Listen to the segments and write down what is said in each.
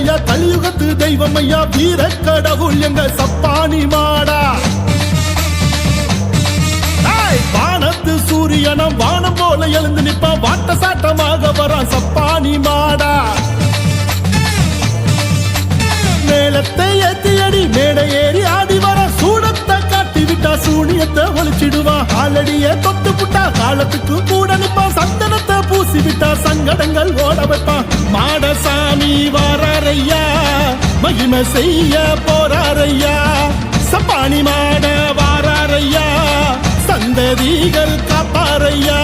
ஐயா கலியுகத்து தெய்வம் ஐயா வீர கடவுள் எங்க சப்பானி மாடா. வானத்து சூரியனம் வானம் போல எழுந்து நிப்பா வாட்ட சாட்டமாக வரான் சப்பானி மாடா. மேலத்தை ஏத்தி அடி மேடை ஏறி ஆடி வர சூடத்தை காட்டி விட்டா சூனியத்தை ஒழிச்சிடுவா. காலடிய தொட்டு புட்டா காலத்துக்கு கூட நிப்பான் சந்தனத்தை பூசி விட்டா சங்கடங்கள் ஓட வைப்பான் மாடசாமி போறாரையா மகிமை செய்ய போறாரையா சப்பாணி மாட வாராரையா சந்ததிகள் காப்பாரையா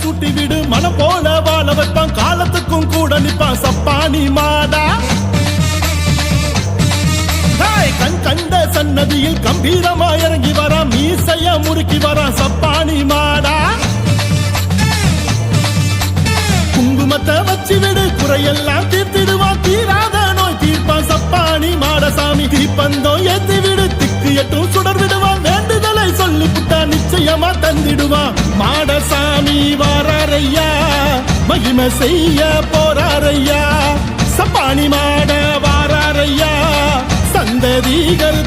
சுட்டி விடு மனம் போல வாழ வைப்பான். காலத்துக்கும் கூட நிப்பான் சப்பானி மாடா. கண் கண்ட சன்னதியில் கம்பீரமா இறங்கி வரா மீசைய முறுக்கி வரா சப்பானி மாடா. குறையெல்லாம் தீர்த்திடுவான் தீராத நோய் தீர்ப்பான் சப்பாணி மாடசாமி. தீப்பந்தோ ஏத்தி விடு திக்கு எட்டும் சுடர் விடுவான் வேண்டுதலை சொல்லி புட்டா நிச்சயமா தந்திடுவான் மாடசாமி வாராரையா மகிமை செய்ய போறாரையா. சப்பாணி மாட வாராரையா சந்ததிகள்